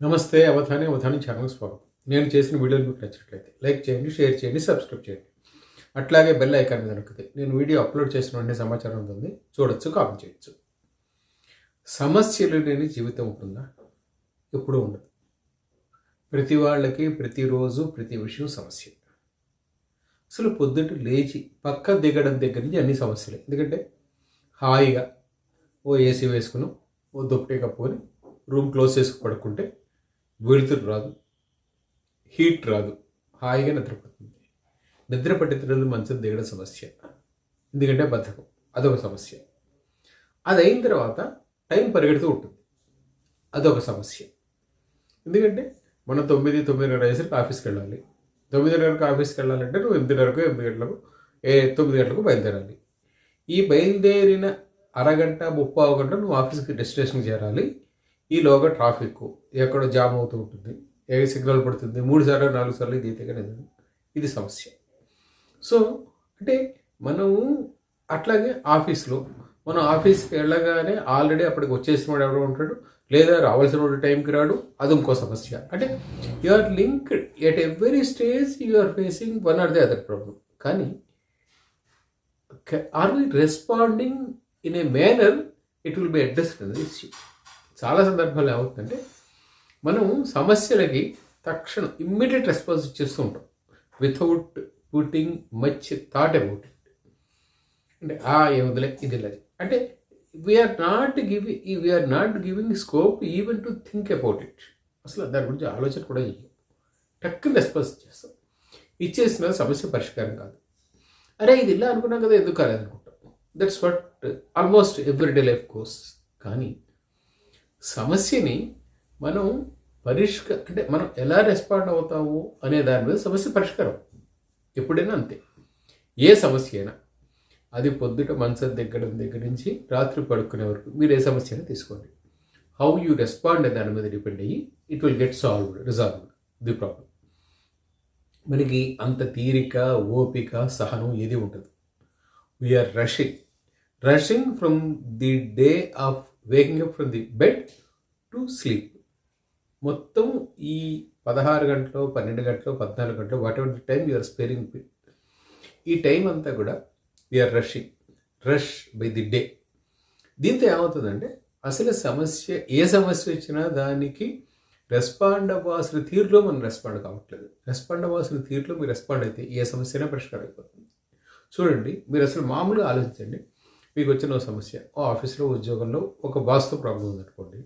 నమస్తే అవధాని అవధాని ఛానల్ స్వాగతం. నేను చేసిన వీడియోలు మీకు నచ్చినట్లయితే లైక్ చేయండి షేర్ చేయండి సబ్స్క్రైబ్ చేయండి. అట్లాగే బెల్ ఐకాన్ మీద నొక్కితే నేను వీడియో అప్లోడ్ చేసిన వెంటనే సమాచారం ఉంటుంది. చూడొచ్చు కామెంట్ చేయొచ్చు. సమస్యలు లేని జీవితం ఉంటుందా? ఎప్పుడూ ఉండదు. ప్రతి వాళ్ళకి ప్రతిరోజు ప్రతి విషయం సమస్య. అసలు పొద్దుట లేచి పక్క దిగడం దగ్గర నుంచి అన్ని సమస్యలే. ఎందుకంటే హాయిగా ఓ ఏసీ వేసుకుని ఓ దుప్పటి కప్పుకొని రూమ్ క్లోజ్ చేసుకు పడుకుంటే వెలుతురు రాదు. హీట్ రాదు. హాయిగా నిద్రపడుతుంది నిద్ర పట్టిన మంచం దిగడం సమస్య. ఎందుకంటే బద్ధకం. అదొక సమస్య. అది అయిన తర్వాత టైం పరిగెడుతూ ఉంటుంది. అదొక సమస్య. ఎందుకంటే మనం తొమ్మిది తొమ్మిదిన్నర అయ్యేసరికి ఆఫీస్కి వెళ్ళాలి. తొమ్మిదిన్నరకు ఆఫీస్కి వెళ్ళాలంటే నువ్వు ఎనిమిదిన్నరకు ఎనిమిది గంటలకు ఏ తొమ్మిది గంటలకు బయలుదేరాలి. ఈ బయలుదేరిన అరగంట ముప్పావు గంట నువ్వు ఆఫీస్కి డెస్టినేషన్కి చేరాలి. ఈలోగా ట్రాఫిక్ ఎక్కడో జామ్ అవుతూ ఉంటుంది. ఏ సిగ్నల్ పడుతుంది? మూడు సార్లు నాలుగు సార్లు ఇది అయితే ఇది సమస్య. సో అంటే మనము అట్లాగే ఆఫీస్లో మనం ఆఫీస్కి వెళ్ళగానే ఆల్రెడీ అప్పటికి వచ్చేసిన వాడు ఎవడో ఉంటాడు లేదా రావాల్సిన వాడు టైంకి రాడు అది ఇంకో సమస్య. అంటే you are linked at every stage you are facing one or the other problem కానీ are we responding in a manner it will be addressed an issue. చాలా సందర్భాలు ఏమవుతుందంటే మనం సమస్యలకి తక్షణం ఇమ్మీడియట్ రెస్పాన్స్ ఇచ్చేస్తూ ఉంటాం. Without putting much thought about it అంటే ఆ ఏముందిలే ఇది లేదు. అంటే we are not giving we are not giving scope even to think about it అసలు దాని గురించి ఆలోచన కూడా చెయ్యం. టక్కుని రెస్పాన్స్ ఇచ్చేస్తాం. ఇచ్చేసిన సమస్య పరిష్కారం కాదు. అరే ఇది ఇలా అనుకున్నాం కదా ఎందుకు కాలేదనుకుంటాం that's what almost everyday life course కానీ సమస్యని మనం పరిష్క అంటే మనం ఎలా రెస్పాండ్ అవుతాము అనే దాని మీద సమస్య పరిష్కారం. ఎప్పుడైనా అంతే. ఏ సమస్య అయినా. అది పొద్దుట మంచం దిగ్గడం దగ్గర నుంచి రాత్రి పడుకునే వరకు మీరు ఏ సమస్య అయినా తీసుకోండి హౌ యూ రెస్పాండ్ దాని మీద డిపెండ్ అయ్యి it will get solved resolved the problem మనకి అంత తీరిక ఓపిక సహనం ఏది ఉంటుంది we are rushing rushing from the day of waking up from the bed to sleep మొత్తం ఈ పదహారు గంటలు పన్నెండు గంటలు పద్నాలుగు గంటలు whatever the time you are sparing ఈ టైం అంతా కూడా we are rushing rush by the day దీంతో ఏమవుతుందంటే అసలు సమస్య ఏ సమస్య వచ్చినా దానికి రెస్పాండ్ అవ్వాల్సిన తీరులో మనం రెస్పాండ్ కావట్లేదు. రెస్పాండ్ అవ్వాల్సిన తీరులో మీరు రెస్పాండ్ అయితే ఏ సమస్యనే పరిష్కారం అయిపోతుంది. చూడండి మీరు అసలు మామూలుగా ఆలోచించండి. మీకు వచ్చిన ఒక సమస్య. ఓ ఆఫీస్లో ఉద్యోగంలో ఒక బాస్తో ప్రాబ్లం ఉందనుకోండి.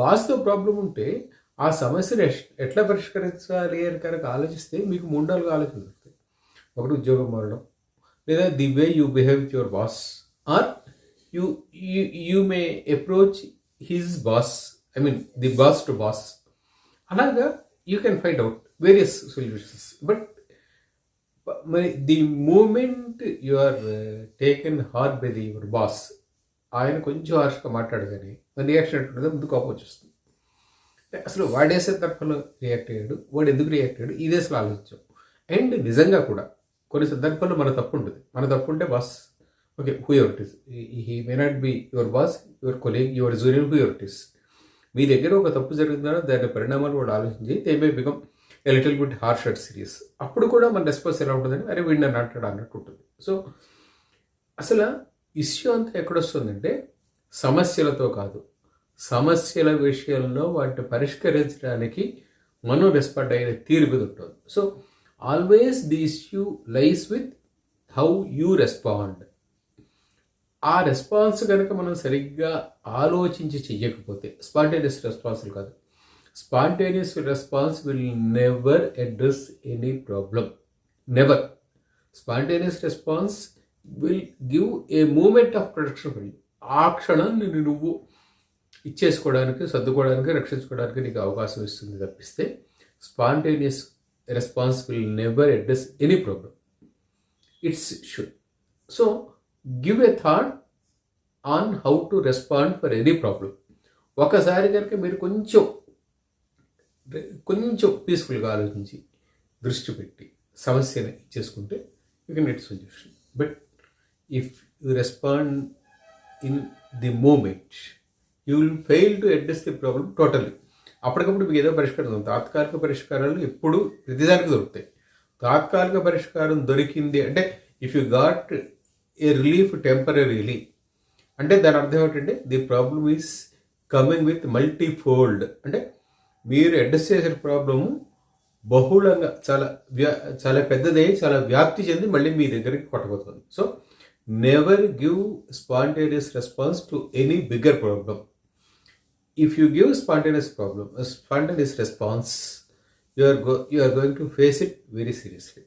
బాస్తో ప్రాబ్లం ఉంటే ఆ సమస్యను ఎట్లా పరిష్కరించాలి అని కనుక ఆలోచిస్తే మీకు మూడు నాలుగు ఆలోచనలు వస్తాయి. ఒకటి ఉద్యోగం మారడం లేదా the way you behave with your boss or you you may approach his boss I mean the boss to boss. అలాగా you can find out various solutions. But the moment you are taken hard by the your boss ఆయన కొంచెం హార్ష్గా మాట్లాడగానే మన reaction ఎట్టుంటుందో ముందు కోపం వచ్చేస్తుంది. అసలు వాడేసే తప్పలో react అయ్యాడు వాడు ఎందుకు రియాక్ట్ అయ్యాడు ఇదే అసలు ఆలోచించాం అండ్ నిజంగా కూడా కొన్ని సందర్భాల్లో మన తప్పు ఉంటుంది మన తప్పు ఉంటే boss okay whoever it is he may not be your boss your colleague your junior whoever it is మీ దగ్గర ఒక తప్పు జరుగుతుందో దాని పరిణామాలు కూడా ఆలోచించి they may become little bit harsh at serious అప్పుడు కూడా మన రెస్పాన్స్ ఎలా ఉంటుందంటే అరే వీడిని నన్ను అంటాడు అన్నట్టు ఉంటుంది. సో అసలు ఇష్యూ అంతా ఎక్కడొస్తుందంటే సమస్యలతో కాదు. సమస్యల విషయంలో వాటిని పరిష్కరించడానికి మనం రెస్పాండ్ అయిన తీరు మీద ఉంటుంది. So always the issue lies with how you respond ఆ రెస్పాన్స్ కనుక మనం సరిగ్గా ఆలోచించి చెయ్యకపోతే స్పాంటేనియస్ రెస్పాన్స్ కాదు. Spontaneous response will never address any problem never spontaneous response will give a moment of production for ఆ క్షణం నేను నువ్వు ఇచ్చేసుకోవడానికి సర్దుకోవడానికి రక్షించుకోవడానికి నీకు అవకాశం ఇస్తుంది తప్పిస్తే spontaneous response will never address any problem it's should so give a thought on how to respond for any problem ఒకసారి కనుక మీరు కొంచెం కొంచెం పీస్ఫుల్గా ఆలోచించి దృష్టి పెట్టి సమస్యని ఇచ్చేసుకుంటే you can get solution but if you respond in the moment you will fail to address the problem totally అప్పటికప్పుడు మీకు ఏదో పరిష్కారం తాత్కాలిక పరిష్కారాలు ఎప్పుడు ప్రతిదానికి దొరుకుతాయి. తాత్కాలిక పరిష్కారం దొరికింది అంటే if you got a relief temporarily అంటే దాని అర్థం ఏంటంటే the problem is coming with multi fold అంటే మీరు అడ్రస్ చేసిన ప్రాబ్లము బహుళంగా చాలా వ్యా చాలా పెద్దదే చాలా వ్యాప్తి చెంది మళ్ళీ మీ దగ్గరికి కొట్టబోతుంది. So never give spontaneous response to any bigger problem if you give spontaneous problem spontaneous response you are go you are going to face it very seriously